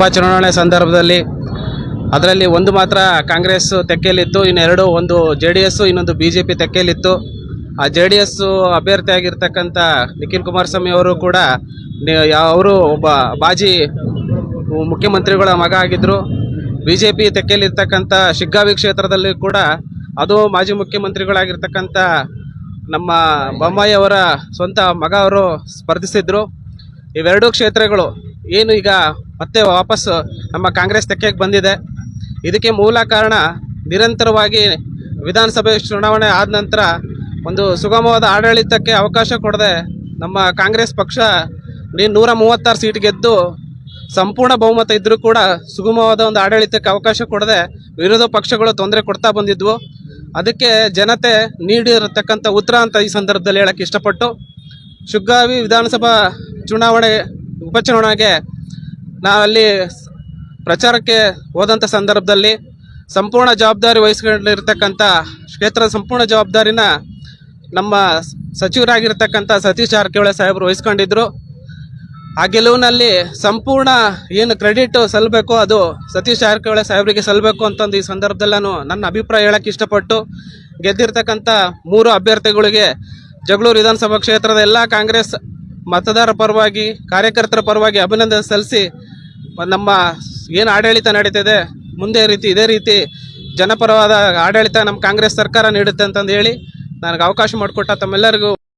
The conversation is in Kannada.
ಉಪಚುನಾವಣೆ ಸಂದರ್ಭದಲ್ಲಿ ಅದರಲ್ಲಿ ಒಂದು ಮಾತ್ರ ಕಾಂಗ್ರೆಸ್ ತೆಕ್ಕೆಯಲ್ಲಿತ್ತು, ಇನ್ನೆರಡು ಒಂದು ಜೆ ಡಿ ಎಸ್ಸು ಇನ್ನೊಂದು ಬಿ ಜೆ ಪಿ ತೆಕ್ಕೆಯಲ್ಲಿತ್ತು. ಆ ಜೆ ಡಿ ಎಸ್ ಅಭ್ಯರ್ಥಿಯಾಗಿರ್ತಕ್ಕಂಥ ನಿಖಿಲ್ ಕುಮಾರಸ್ವಾಮಿ ಅವರು ಕೂಡ ಅವರು ಒಬ್ಬ ಬಾಜಿ ಮುಖ್ಯಮಂತ್ರಿಗಳ ಮಗ ಆಗಿದ್ದರು ಬಿ ಜೆ ಪಿ ತೆಕ್ಕೆಯಲ್ಲಿರ್ತಕ್ಕಂಥ ಶಿಗ್ಗಾವಿ ಕ್ಷೇತ್ರದಲ್ಲಿ ಕೂಡ ಅದು ಮಾಜಿ ಮುಖ್ಯಮಂತ್ರಿಗಳಾಗಿರ್ತಕ್ಕಂಥ ನಮ್ಮ ಬೊಮ್ಮಾಯಿ ಅವರ ಸ್ವಂತ ಮಗ ಅವರು ಸ್ಪರ್ಧಿಸಿದ್ರು. ಇವೆರಡೂ ಕ್ಷೇತ್ರಗಳು ಏನು ಈಗ ಮತ್ತೆ ವಾಪಸ್ ನಮ್ಮ ಕಾಂಗ್ರೆಸ್ ತೆಕ್ಕೆಗೆ ಬಂದಿದೆ. ಇದಕ್ಕೆ ಮೂಲ ಕಾರಣ ನಿರಂತರವಾಗಿ ವಿಧಾನಸಭೆ ಚುನಾವಣೆ ಆದ ನಂತರ ಒಂದು ಸುಗಮವಾದ ಆಡಳಿತಕ್ಕೆ ಅವಕಾಶ ಕೊಡದೆ ನಮ್ಮ ಕಾಂಗ್ರೆಸ್ ಪಕ್ಷ ನೂರ ಮೂವತ್ತಾರು ಸೀಟ್ ಗೆದ್ದು ಸಂಪೂರ್ಣ ಬಹುಮತ ಇದ್ದರೂ ಕೂಡ ಸುಗಮವಾದ ಒಂದು ಆಡಳಿತಕ್ಕೆ ಅವಕಾಶ ಕೊಡದೆ ವಿರೋಧ ಪಕ್ಷಗಳು ತೊಂದರೆ ಕೊಡ್ತಾ ಬಂದಿದ್ವು. ಅದಕ್ಕೆ ಜನತೆ ನೀಡಿರತಕ್ಕಂಥ ಉತ್ತರ ಅಂತ ಈ ಸಂದರ್ಭದಲ್ಲಿ ಹೇಳಕ್ಕೆ ಇಷ್ಟಪಟ್ಟು, ಶುಗ್ಗಾವಿ ವಿಧಾನಸಭಾ ಚುನಾವಣೆ ಉಪಚುನಾವಣೆಗೆ ನಾವಲ್ಲಿ ಪ್ರಚಾರಕ್ಕೆ ಹೋದಂಥ ಸಂದರ್ಭದಲ್ಲಿ ಸಂಪೂರ್ಣ ಜವಾಬ್ದಾರಿ ವಹಿಸ್ಕೊಂಡಿರ್ತಕ್ಕಂಥ ಕ್ಷೇತ್ರದ ಸಂಪೂರ್ಣ ಜವಾಬ್ದಾರಿನ ನಮ್ಮ ಸಚಿವರಾಗಿರ್ತಕ್ಕಂಥ ಸತೀಶ್ ಜಾರಕಿಹೊಳಿ ಸಾಹೇಬರು ವಹಿಸ್ಕೊಂಡಿದ್ದರು ಆ ಗೆಲುವಿನಲ್ಲಿ ಸಂಪೂರ್ಣ ಏನು ಕ್ರೆಡಿಟ್ ಸಲ್ಲಬೇಕು ಅದು ಸತೀಶ್ ಜಾರಕಿಹೊಳಿ ಸಾಹೇಬರಿಗೆ ಸಲ್ಲಬೇಕು ಅಂತಂದು ಈ ಸಂದರ್ಭದಲ್ಲಿ ನಾನು ನನ್ನ ಅಭಿಪ್ರಾಯ ಹೇಳಕ್ಕೆ ಇಷ್ಟಪಟ್ಟು ಗೆದ್ದಿರ್ತಕ್ಕಂಥ ಮೂರು ಅಭ್ಯರ್ಥಿಗಳಿಗೆ ಜಗಳೂರು ವಿಧಾನಸಭಾ ಕ್ಷೇತ್ರದ ಎಲ್ಲ ಕಾಂಗ್ರೆಸ್ ಮತದಾರ ಪರವಾಗಿ, ಕಾರ್ಯಕರ್ತರ ಪರವಾಗಿ ಅಭಿನಂದನೆ ಸಲ್ಲಿಸಿ, ನಮ್ಮ ಏನು ಆಡಳಿತ ನಡೀತಿದೆ, ಮುಂದೆ ರೀತಿ, ಇದೇ ರೀತಿ ಜನಪರವಾದ ಆಡಳಿತ ನಮ್ಮ ಕಾಂಗ್ರೆಸ್ ಸರ್ಕಾರ ನೀಡುತ್ತೆ ಅಂತಂದು ಹೇಳಿ, ನನಗೆ ಅವಕಾಶ ಮಾಡಿಕೊಟ್ಟ ತಮ್ಮೆಲ್ಲರಿಗೂ